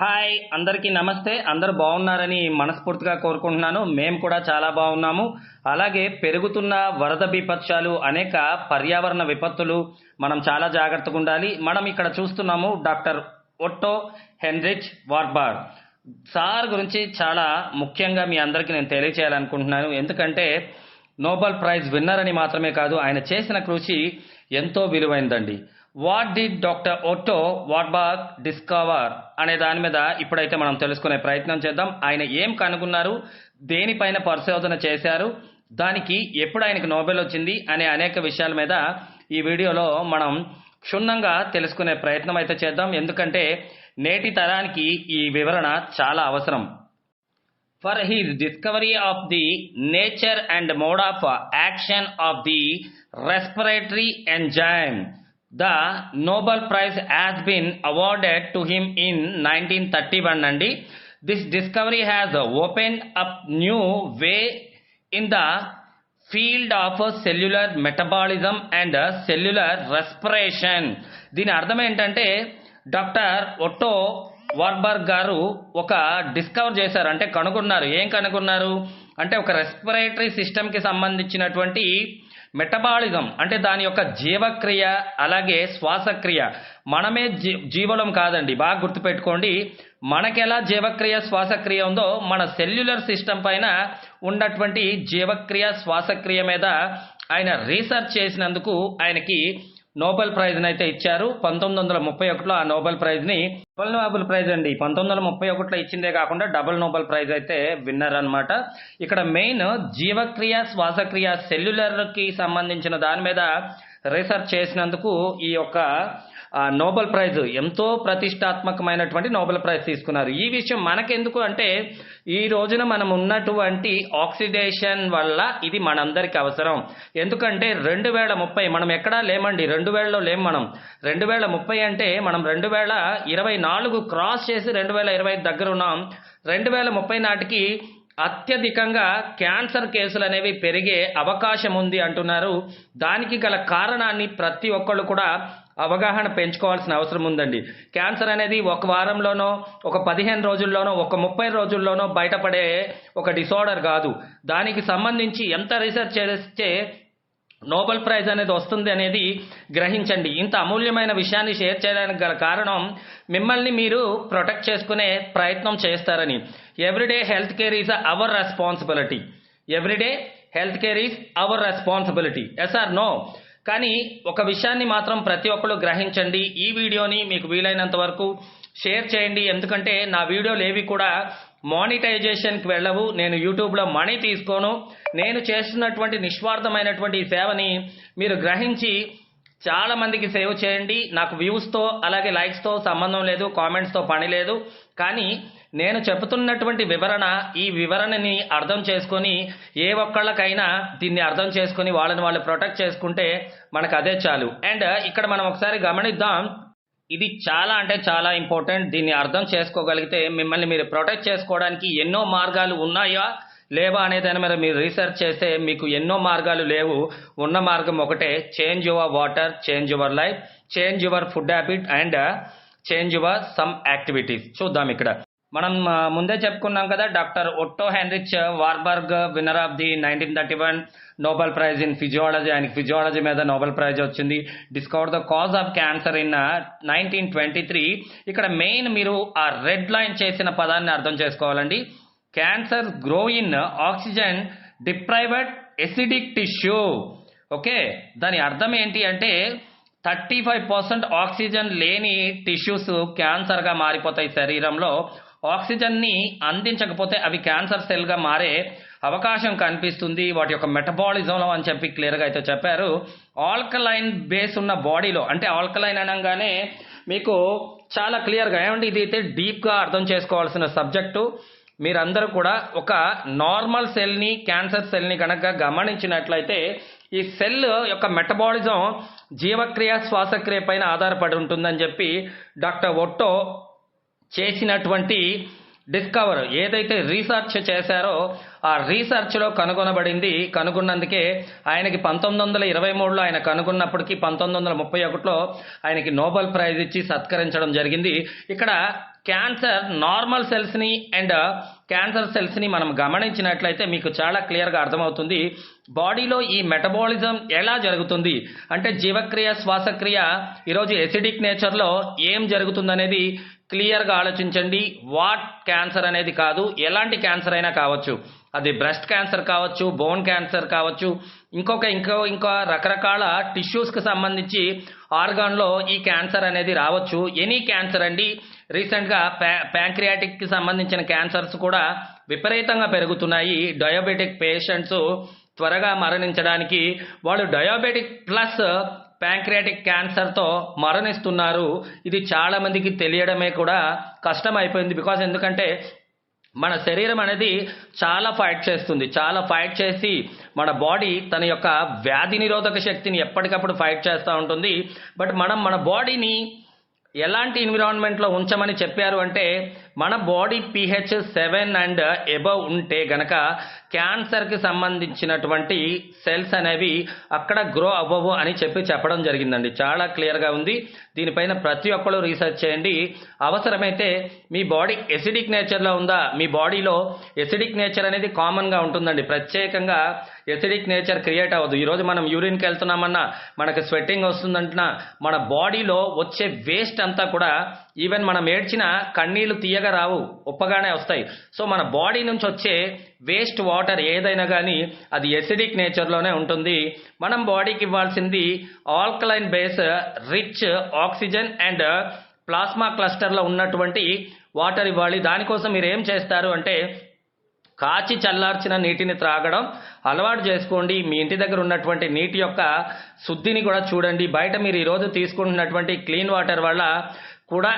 Hi అందరికీ నమస్తే. అందరు బాగున్నారని మనస్ఫూర్తిగా కోరుకుంటున్నాను. మేము కూడా చాలా బాగున్నాము. అలాగే పెరుగుతున్న వరద విపత్యాలు అనేక పర్యావరణ విపత్తులు మనం చాలా జాగ్రత్తగా ఉండాలి. మనం ఇక్కడ చూస్తున్నాము doctor Otto Heinrich Warburg. Sir గురించి చాలా ముఖ్యంగా మీ అందరికీ నేను తెలియచేయాలనుకుంటున్నాను. ఎందుకంటే నోబెల్ ప్రైజ్ విన్నర్ అని మాత్రమే కాదు ఆయన చేసిన కృషి ఎంతో విలువైందండి. What the doctor Otto Warburg discover అనే దాని మీద ఇప్పుడైతే మనం తెలుసుకునే ప్రయత్నం చేద్దాం. ఆయన ఏం కనుగొన్నారు? దేనిపైన పరిశోధన చేశారు? దానికి ఎప్పుడు ఆయనకు నోబెల్ వచ్చింది? అనే అనేక విషయాల మీద ఈ వీడియోలో మనం క్షుణ్ణంగా తెలుసుకునే ప్రయత్నం అయితే చేద్దాం. ఎందుకంటే నేటి తరానికి ఈ వివరణ చాలా అవసరం. For his discovery of the nature and mode of action of the respiratory enzyme the Nobel prize has been awarded to him in nineteen thirty one అండి. This discovery has open up new way in the field of cellular metabolism and cellular respiration. దీని అర్థం ఏంటంటే doctor Otto వర్బర్ గారు ఒక discover చేశారు. అంటే కనుగొన్నారు. ఏం కనుగొన్నారు? అంటే ఒక రెస్పిరేటరీ సిస్టమ్కి సంబంధించినటువంటి మెటబాలిజం అంటే దాని యొక్క జీవక్రియ అలాగే శ్వాసక్రియ. మనమే జీ జీవనం కాదండి. బాగా గుర్తుపెట్టుకోండి. మనకెలా జీవక్రియ శ్వాసక్రియ ఉందో మన సెల్యులర్ సిస్టమ్ పైన ఉన్నటువంటి జీవక్రియ శ్వాసక్రియ మీద ఆయన రీసెర్చ్ చేసినందుకు ఆయనకి నోబెల్ ప్రైజ్ని అయితే ఇచ్చారు. పంతొమ్మిది వందల ముప్పై ఒకటిలో ఆ నోబెల్ ప్రైజ్ని డబుల్ నోబెల్ ప్రైజ్ అండి. పంతొమ్మిది వందల ముప్పై ఒకటిలో ఇచ్చిందే కాకుండా డబుల్ నోబెల్ ప్రైజ్ అయితే విన్నర్ అనమాట ఇక్కడ మెయిన్ జీవక్రియ శ్వాసక్రియ సెల్యులర్కి సంబంధించిన దాని మీద రీసెర్చ్ చేసినందుకు ఈ యొక్క నోబెల్ ప్రైజ్. ఎంతో ప్రతిష్టాత్మకమైనటువంటి నోబెల్ ప్రైజ్ తీసుకున్నారు. ఈ విషయం మనకెందుకు అంటే ఈ రోజున మనం ఉన్నటువంటి ఆక్సిడేషన్ వల్ల ఇది మనందరికి అవసరం. ఎందుకంటే రెండు వేల ముప్పై మనం ఎక్కడా లేమండి. రెండు వేలలో లేం మనం. రెండు వేల ముప్పై అంటే మనం రెండు వేల ఇరవై నాలుగు క్రాస్ చేసి రెండు వేల ఇరవై దగ్గర ఉన్నాం. రెండు వేల ముప్పై నాటికి అత్యధికంగా క్యాన్సర్ కేసులు అనేవి పెరిగే అవకాశం ఉంది అంటున్నారు. దానికి గల కారణాన్ని ప్రతి ఒక్కళ్ళు కూడా అవగాహన పెంచుకోవాల్సిన అవసరం ఉందండి. క్యాన్సర్ అనేది ఒక వారంలోనో ఒక పదిహేను రోజుల్లోనో ఒక ముప్పై రోజుల్లోనో బయటపడే ఒక డిసార్డర్ కాదు. దానికి సంబంధించి ఎంత రీసెర్చ్ చేస్తే నోబెల్ ప్రైజ్ అనేది వస్తుంది అనేది గ్రహించండి. ఇంత అమూల్యమైన విషయాన్ని షేర్ చేయడానికి గల కారణం మిమ్మల్ని మీరు ప్రొటెక్ట్ చేసుకునే ప్రయత్నం చేస్తారని. Everyday health care is our responsibility. Everyday health care is our responsibility. Yes or no? కానీ ఒక విషయాన్ని మాత్రం ప్రతి ఒక్కరు గ్రహించండి. ఈ వీడియోని మీకు వీలైనంత వరకు షేర్ చేయండి. ఎందుకంటే నా వీడియోలు ఏవి కూడా మానిటైజేషన్కి వెళ్ళవు. నేను యూట్యూబ్లో మనీ తీసుకోను. నేను చేస్తున్నటువంటి నిస్వార్థమైనటువంటి ఈ సేవని మీరు గ్రహించి చాలా మందికి సేవ్ చేయండి. నాకు వ్యూస్తో అలాగే లైక్స్తో సంబంధం లేదు కామెంట్స్తో పని లేదు. కానీ నేను చెబుతున్నటువంటి వివరణ ఈ వివరణని అర్థం చేసుకొని ఏ ఒక్కళ్ళకైనా దీన్ని అర్థం చేసుకొని వాళ్ళని వాళ్ళు ప్రొటెక్ట్ చేసుకుంటే మనకు అదే చాలు. అండ్ ఇక్కడ మనం ఒకసారి గమనిద్దాం. ఇది చాలా అంటే చాలా ఇంపార్టెంట్ దీన్ని అర్థం చేసుకోగలిగితే మిమ్మల్ని మీరు ప్రొటెక్ట్ చేసుకోవడానికి ఎన్నో మార్గాలు ఉన్నాయా? లేవా అనే దాని మీద మీరు రీసెర్చ్ చేస్తే మీకు ఎన్నో మార్గాలు లేవు. ఉన్న మార్గం ఒకటే change your water change your life change your food habit and change your some activities చూద్దాం ఇక్కడ. మనం uh, ముందే చెప్పుకున్నాం కదా doctor Otto Heinrich Warburg winner of the nineteen thirty one Nobel prize in physiology. ఆయనకి ఫిజియాలజీ మీద Nobel prize వచ్చింది. Discover the cause of cancer in nineteen twenty three ఇక్కడ మెయిన్ మీరు ఆ రెడ్ లైన్ చేసిన పదాన్ని అర్థం చేసుకోవాలండి. Cancer grow in oxygen deprived acidic tissue okay దాని అర్థం ఏంటి అంటే థర్టీ ఫైవ్ పర్సెంట్ ఆక్సిజన్ లేని టిష్యూస్ క్యాన్సర్గా మారిపోతాయి శరీరంలో. ఆక్సిజన్ని అందించకపోతే అవి క్యాన్సర్ సెల్గా మారే అవకాశం కనిపిస్తుంది. వాటి యొక్క మెటబాలిజంలో అని చెప్పి క్లియర్గా అయితే చెప్పారు. ఆల్కలైన్ బేస్ ఉన్న బాడీలో అంటే ఆల్కలైన్ అనగానే మీకు చాలా క్లియర్గా ఏమంటే ఇది అయితే డీప్గా అర్థం చేసుకోవాల్సిన సబ్జెక్టు మీరందరూ కూడా ఒక నార్మల్ సెల్ని క్యాన్సర్ సెల్ని కనుక గమనించినట్లయితే ఈ సెల్ యొక్క మెటబాలిజం జీవక్రియ శ్వాసక్రియ పైన ఆధారపడి ఉంటుందని చెప్పి డాక్టర్ ఒట్టో చేసినటువంటి డిస్కవర్ ఏదైతే రీసెర్చ్ చేశారో ఆ రీసెర్చ్లో కనుగొనబడింది. కనుగొన్నందుకే ఆయనకి పంతొమ్మిది వందల ఇరవై మూడులో ఆయన కనుగొన్నప్పటికీ పంతొమ్మిది వందల ముప్పై ఒకటిలో ఆయనకి నోబెల్ ప్రైజ్ ఇచ్చి సత్కరించడం జరిగింది. ఇక్కడ క్యాన్సర్ నార్మల్ సెల్స్ని అండ్ uh, క్యాన్సర్ సెల్స్ని మనం గమనించినట్లయితే మీకు చాలా క్లియర్గా అర్థమవుతుంది. బాడీలో ఈ మెటబాలిజం ఎలా జరుగుతుంది? అంటే జీవక్రియ శ్వాసక్రియ ఈరోజు ఎసిడిక్ నేచర్లో ఏం జరుగుతుందనేది క్లియర్గా ఆలోచించండి. వాట్ క్యాన్సర్ అనేది కాదు ఎలాంటి క్యాన్సర్ అయినా కావచ్చు. అది బ్రెస్ట్ క్యాన్సర్ కావచ్చు బోన్ క్యాన్సర్ కావచ్చు ఇంకొక ఇంకో ఇంకా రకరకాల టిష్యూస్కి సంబంధించి ఆర్గాన్లో ఈ క్యాన్సర్ అనేది రావచ్చు. ఎనీ క్యాన్సర్ అండి రీసెంట్గా ప్యా ప్యాంక్రియాటిక్కి సంబంధించిన క్యాన్సర్స్ కూడా విపరీతంగా పెరుగుతున్నాయి. డయాబెటిక్ పేషెంట్స్ త్వరగా మరణించడానికి వాళ్ళు డయాబెటిక్ ప్లస్ ప్యాంక్రియాటిక్ క్యాన్సర్తో మరణిస్తున్నారు. ఇది చాలామందికి తెలియడమే కూడా కష్టం అయిపోయింది బికాస్ ఎందుకంటే మన శరీరం అనేది చాలా ఫైట్ చేస్తుంది. చాలా ఫైట్ చేసి మన బాడీ తన యొక్క వ్యాధి నిరోధక శక్తిని ఎప్పటికప్పుడు ఫైట్ చేస్తూ ఉంటుంది. బట్ మనం మన బాడీని ఎలాంటి ఎన్విరాన్మెంట్లో ఉంచమని చెప్పారు అంటే మన body pH seven and above ఉంటే గనక క్యాన్సర్కి సంబంధించినటువంటి సెల్స్ అనేవి అక్కడ గ్రో అవ్వవు అని చెప్పి చెప్పడం జరిగిందండి. చాలా క్లియర్గా ఉంది. దీనిపైన ప్రతి ఒక్కరు రీసెర్చ్ చేయండి. అవసరమైతే మీ బాడీ ఎసిడిక్ నేచర్లో ఉందా? మీ బాడీలో ఎసిడిక్ నేచర్ అనేది కామన్గా ఉంటుందండి. ప్రత్యేకంగా ఎసిడిక్ నేచర్ క్రియేట్ అవ్వదు. ఈరోజు మనం యూరిన్కి వెళ్తున్నామన్నా మనకు స్వెట్టింగ్ వస్తుందంటున్నా మన బాడీలో వచ్చే వేస్ట్ అంతా కూడా ఈవెన్ మనం ఏడ్చిన కన్నీళ్ళు తీయగా రావు ఉప్పగానే వస్తాయి. సో మన బాడీ నుంచి వచ్చే వేస్ట్ వాటర్ ఏదైనా కానీ అది ఎసిడిక్ నేచర్లోనే ఉంటుంది. మనం బాడీకి ఇవ్వాల్సింది alkaline base rich oxygen and plasma క్లస్టర్లో ఉన్నటువంటి వాటర్ ఇవ్వాలి. దానికోసం మీరు ఏం చేస్తారు అంటే కాచి చల్లార్చిన నీటిని త్రాగడం అలవాటు చేసుకోండి. మీ ఇంటి దగ్గర ఉన్నటువంటి నీటి యొక్క శుద్ధిని కూడా చూడండి. బయట మీరు ఈరోజు తీసుకుంటున్నటువంటి క్లీన్ వాటర్ వల్ల కూడా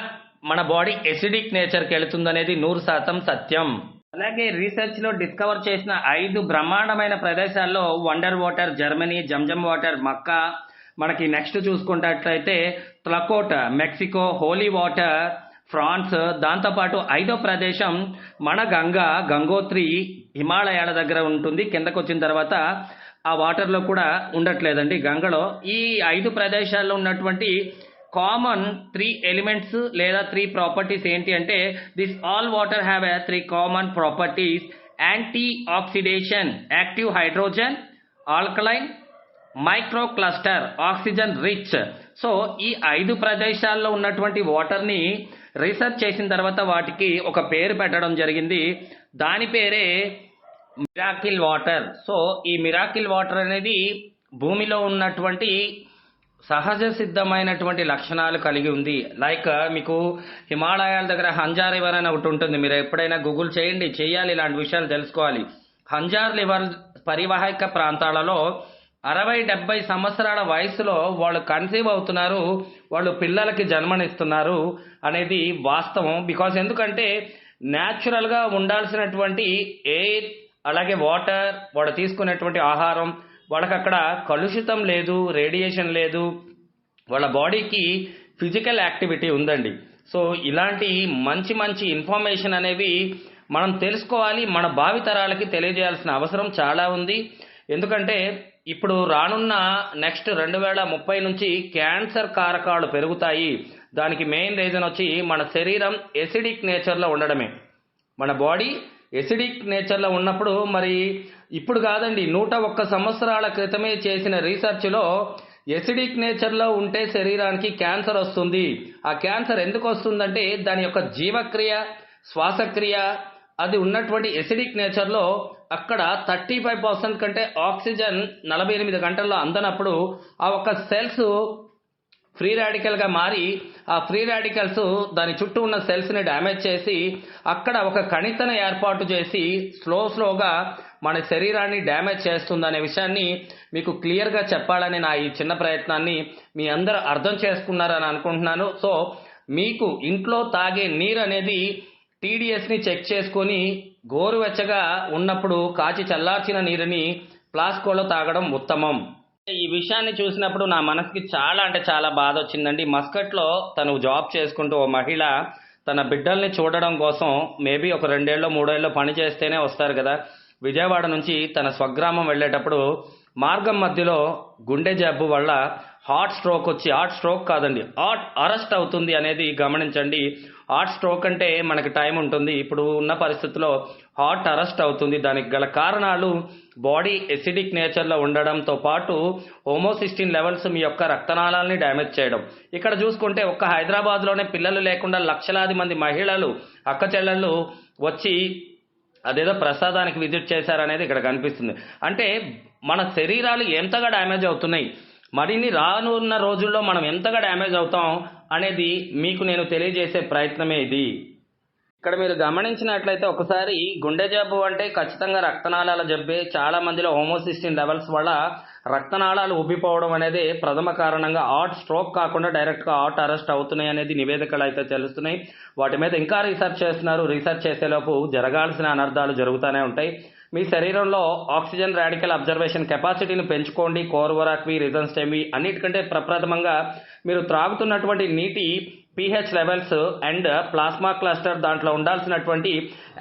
మన బాడీ ఎసిడిక్ నేచర్కి వెళుతుందనేది నూరు శాతం సత్యం. అలాగే రీసెర్చ్లో డిస్కవర్ చేసిన ఐదు బ్రహ్మాండమైన ప్రదేశాల్లో wonder water Germany Zamzam water Mecca. మనకి నెక్స్ట్ చూసుకున్నట్లయితే Tlacote Mexico holy water France. దాంతోపాటు ఐదో ప్రదేశం మన గంగా గంగోత్రి హిమాలయాల దగ్గర ఉంటుంది. కిందకు వచ్చిన తర్వాత ఆ వాటర్లో కూడా ఉండట్లేదండి గంగలో. ఈ ఐదు ప్రదేశాల్లో ఉన్నటువంటి కామన్ త్రీ ఎలిమెంట్స్ లేదా త్రీ ప్రాపర్టీస్ ఏంటి అంటే this all water have a three common properties anti oxidation active hydrogen alkaline micro cluster oxygen rich so ఈ ఐదు ప్రదేశాల్లో ఉన్నటువంటి వాటర్ని రీసెర్చ్ చేసిన తర్వాత వాటికి ఒక పేరు పెట్టడం జరిగింది. దాని పేరే మిరాకిల్ వాటర్ సో ఈ మిరాకిల్ వాటర్ అనేది భూమిలో ఉన్నటువంటి సహజ సిద్ధమైనటువంటి లక్షణాలు కలిగి ఉంది. లైక్ మీకు హిమాలయాల దగ్గర హంజార్ లివర్ అని ఒకటి ఉంటుంది. మీరు ఎప్పుడైనా గూగుల్ చేయండి. చేయాలి ఇలాంటి విషయాలు తెలుసుకోవాలి. హంజార్ లివర్ పరివాహక ప్రాంతాలలో అరవై డెబ్బై సంవత్సరాల వయసులో వాళ్ళు కన్సీవ్ అవుతున్నారు. వాళ్ళు పిల్లలకి జన్మనిస్తున్నారు అనేది వాస్తవం. బికాస్ ఎందుకంటే న్యాచురల్గా ఉండాల్సినటువంటి ఎయిర్ అలాగే వాటర్ వాడు తీసుకునేటువంటి ఆహారం వాళ్ళకి అక్కడ కలుషితం లేదు రేడియేషన్ లేదు. వాళ్ళ బాడీకి ఫిజికల్ యాక్టివిటీ ఉందండి. సో ఇలాంటి మంచి మంచి ఇన్ఫర్మేషన్ అనేవి మనం తెలుసుకోవాలి మన భావితరాలకి తెలియజేయాల్సిన అవసరం చాలా ఉంది. ఎందుకంటే ఇప్పుడు రానున్న నెక్స్ట్ రెండు వేల ముప్పై నుంచి క్యాన్సర్ కారకాలు పెరుగుతాయి. దానికి మెయిన్ రీజన్ వచ్చి మన శరీరం ఎసిడిక్ నేచర్లో ఉండడమే. మన బాడీ ఎసిడిక్ నేచర్లో ఉన్నప్పుడు మరి ఇప్పుడు కాదండి నూట ఒక్క సంవత్సరాల క్రితమే చేసిన రీసెర్చ్లో ఎసిడిక్ నేచర్లో ఉంటే శరీరానికి క్యాన్సర్ వస్తుంది. ఆ క్యాన్సర్ ఎందుకు వస్తుందంటే దాని యొక్క జీవక్రియ శ్వాసక్రియ అది ఉన్నటువంటి ఎసిడిక్ నేచర్లో అక్కడ థర్టీ ఫైవ్ పర్సెంట్ కంటే ఆక్సిజన్ నలభై ఎనిమిది గంటల్లో అందనప్పుడు ఆ ఒక్క సెల్స్ ఫ్రీ రాడికల్గా మారి ఆ ఫ్రీ రాడికల్స్ దాని చుట్టూ ఉన్న సెల్స్ని డ్యామేజ్ చేసి అక్కడ ఒక కణితను ఏర్పాటు చేసి స్లో స్లోగా మన శరీరాన్ని డ్యామేజ్ చేస్తుందనే విషయాన్ని మీకు క్లియర్గా చెప్పాలని నా ఈ చిన్న ప్రయత్నాన్ని మీ అందరూ అర్థం చేసుకున్నారని అనుకుంటున్నాను. సో మీకు ఇంట్లో తాగే నీరు అనేది టీడీఎస్ని చెక్ చేసుకొని గోరువెచ్చగా ఉన్నప్పుడు కాచి చల్లార్చిన నీరుని ప్లాస్కోలో తాగడం ఉత్తమం. ఈ విషయాన్ని చూసినప్పుడు నా మనసుకి చాలా అంటే చాలా బాధ వచ్చిందండి. మస్కట్లో తను జాబ్ చేసుకుంటూ ఓ మహిళ తన బిడ్డల్ని చూడడం కోసం మేబీ ఒక రెండేళ్ళు మూడేళ్ళు పని చేస్తేనే వస్తారు కదా. విజయవాడ నుంచి తన స్వగ్రామం వెళ్ళేటప్పుడు మార్గం మధ్యలో గుండె జబ్బు వల్ల హార్ట్ స్ట్రోక్ వచ్చి హార్ట్ స్ట్రోక్ కాదండి హార్ట్ అరెస్ట్ అవుతుంది అనేది గమనించండి. హార్ట్ స్ట్రోక్ అంటే మనకి టైం ఉంటుంది. ఇప్పుడు ఉన్న పరిస్థితుల్లో హార్ట్ అరెస్ట్ అవుతుంది. దానికి గల కారణాలు బాడీ ఎసిడిక్ నేచర్లో ఉండడంతో పాటు హోమోసిస్టిన్ లెవెల్స్ మీ యొక్క రక్తనాళాలని డ్యామేజ్ చేయడం. ఇక్కడ చూసుకుంటే ఒక్క హైదరాబాద్లోనే పిల్లలు లేకుండా లక్షలాది మంది మహిళలు అక్కచెల్లెళ్ళు వచ్చి అదేదో ప్రసాదానికి విజిట్ చేశారనేది ఇక్కడ కనిపిస్తుంది. అంటే మన శరీరాలు ఎంతగా డ్యామేజ్ అవుతున్నాయి మరిన్ని రానున్న రోజుల్లో మనం ఎంతగా డ్యామేజ్ అవుతాం అనేది మీకు నేను తెలియజేసే ప్రయత్నమే ఇది. ఇక్కడ మీరు గమనించినట్లయితే ఒకసారి గుండె జబ్బు అంటే ఖచ్చితంగా రక్తనాళాల జబ్బే. చాలా మందిలో హోమోసిస్టిన్ లెవెల్స్ వల్ల రక్తనాళాలు ఉబ్బిపోవడం అనేది ప్రథమ కారణంగా హార్ట్ స్ట్రోక్ కాకుండా డైరెక్ట్గా హార్ట్ అరెస్ట్ అవుతున్నాయి అనేది నివేదికలు అయితే తెలుస్తున్నాయి. వాటి మీద ఇంకా రీసెర్చ్ చేస్తున్నారు. రీసెర్చ్ చేసేలోపు జరగాల్సిన అనర్థాలు జరుగుతూనే ఉంటాయి. మీ శరీరంలో ఆక్సిజన్ రాడికల్ అబ్జర్వేషన్ కెపాసిటీని పెంచుకోండి. కోర్వరాక్వి రిజన్స్టెమి అన్నిటికంటే ప్రప్రథమంగా మీరు త్రాగుతున్నటువంటి నీటి pH levels and plasma cluster దాంట్లో ఉండాల్సినటువంటి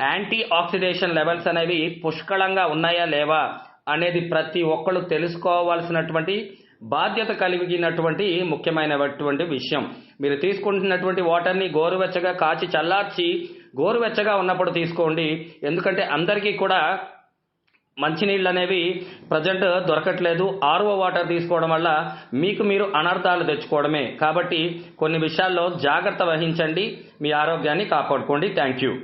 యాంటీ ఆక్సిడేషన్ లెవెల్స్ అనేవి పుష్కళంగా ఉన్నాయా లేవా? అనేది ప్రతి ఒక్కళ్ళు తెలుసుకోవాల్సినటువంటి బాధ్యత కలిగినటువంటి ముఖ్యమైనటువంటి విషయం. మీరు తీసుకుంటున్నటువంటి వాటర్ని గోరువెచ్చగా కాచి చల్లార్చి గోరువెచ్చగా ఉన్నప్పుడు తీసుకోండి. ఎందుకంటే అందరికీ కూడా మంచినీళ్ళు అనేవి ప్రజెంట్ దొరకట్లేదు. ఆర్ఓ వాటర్ తీసుకోవడం వల్ల మీకు మీరు అనర్థాలు తెచ్చుకోవడమే. కాబట్టి కొన్ని విషయాల్లో జాగ్రత్త వహించండి. మీ ఆరోగ్యాన్ని కాపాడుకోండి. Thank you.